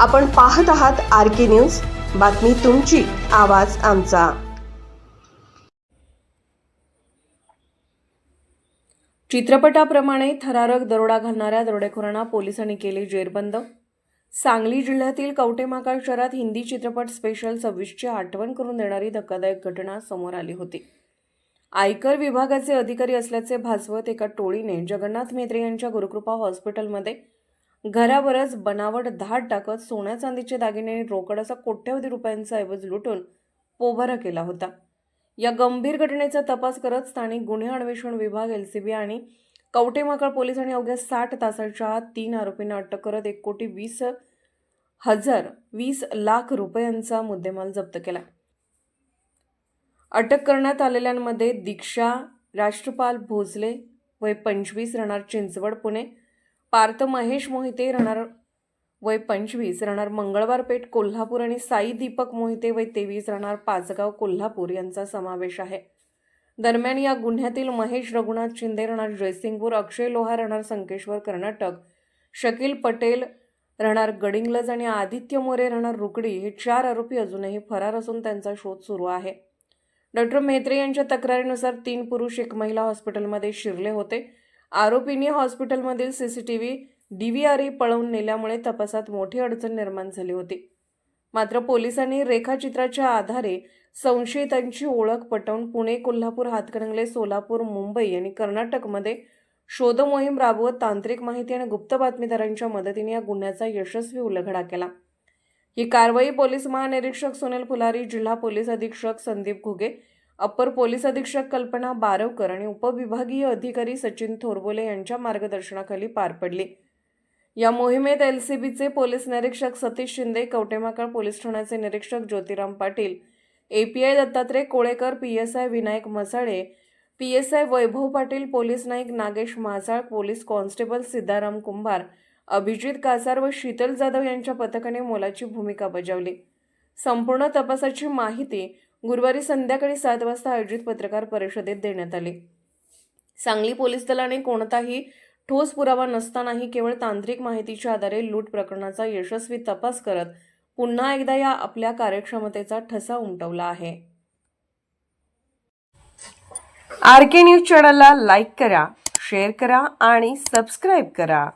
आपण पाहत आहात आर के न्यूज. बातमी तुमची आवाज आमचा. चित्रपटाप्रमाणे थरारक दरोडा घालणाऱ्या दरोडेखोरांना पोलिसांनी केले जेरबंद. सांगली जिल्ह्यातील कवटेमाकाळ शहरात हिंदी चित्रपट स्पेशल सव्वीसची आठवण करून देणारी धक्कादायक घटना समोर आली होती. आयकर विभागाचे अधिकारी असल्याचे भासवत एका टोळीने जगन्नाथ मेत्रे यांच्या गुरुकृपा हॉस्पिटलमध्ये घरावरच बनावट धाड टाकत सोन्या चांदीचे दागिने रोकड असा कोट्यवधी रुपयांचा ऐवज लुटून पोभारा केला होता. या गंभीर घटनेचा तपास करत स्थानिक गुन्हे अन्वेषण विभाग एल सी बी आणि कवटेमाकळ पोलिसांनी अवघ्या साठ तासाच्या आत तीन आरोपींना अटक करत एक कोटी वीस हजार वीस लाख रुपयांचा मुद्देमाल जप्त केला. अटक करण्यात आलेल्यांमध्ये दीक्षा राष्ट्रपाल भोसले वय पंचवीस राहणार चिंचवड पुणे पार्थ महेश मोहिते राहणार वय पंचवीस राहणार मंगळवार पेठ कोल्हापूर आणि साई दीपक मोहिते वय तेवीस राहणार पाचगाव कोल्हापूर यांचा समावेश आहे. दरम्यान या गुन्ह्यातील महेश रघुनाथ शिंदे राहणार जयसिंगपूर अक्षय लोहा राहणार संकेश्वर कर्नाटक शकील पटेल राहणार गडिंगलज आणि आदित्य मोरे राहणार रुकडी हे चार आरोपी अजूनही फरार असून त्यांचा शोध सुरू आहे. डॉक्टर मेहत्रे यांच्या तक्रारीनुसार तीन पुरुष एक महिला हॉस्पिटलमध्ये शिरले होते. आरोपींनी हॉस्पिटलमधील सीसीटीव्ही डीव्हीआरही पळवून नेल्यामुळे तपासात मोठी अडचण निर्माण झाली होती. मात्र पोलिसांनी रेखाचित्राच्या आधारे संशयितांची ओळख पटवून पुणे कोल्हापूर हातकणंगले सोलापूर मुंबई आणि कर्नाटकमध्ये शोध मोहीम राबवत तांत्रिक माहिती आणि गुप्त बातमीदारांच्या मदतीने या गुन्ह्याचा यशस्वी उलगडा केला. ही कारवाई पोलीस महानिरीक्षक सुनील फुलारी जिल्हा पोलीस अधीक्षक संदीप घुगे अप्पर पोलीस अधीक्षक कल्पना बारवकर आणि उपविभागीय अधिकारी सचिन थोरबोले यांच्या मार्गदर्शनाखाली पार पडली. या मोहिमेत एल सी बीचे पोलीस निरीक्षक सतीश शिंदे कवटेमाकळ पोलीस ठाण्याचे निरीक्षक Jyotiram Patil A P I Dattatray Kolekar P S I Vinayak Masale P S I Vaibhav Patil police naik Nagesh Mhasal police constable Siddharam Kumbhar Abhijit Kasar व शीतल जाधव यांच्या पथकाने मोलाची भूमिका बजावली. संपूर्ण तपासाची माहिती गुरुवारी संध्याकाळी सात वाजता आयोजित पत्रकार परिषदेत देण्यात आले. सांगली पोलीस दलाने कोणताही ठोस पुरावा नसतानाही केवळ तांत्रिक माहितीच्या आधारे लूट प्रकरणाचा यशस्वी तपास करत पुन्हा एकदा या आपल्या कार्यक्षमतेचा ठसा उमटवला आहे. आर के न्यूज चॅनलला लाईक करा शेअर करा आणि सबस्क्राईब करा.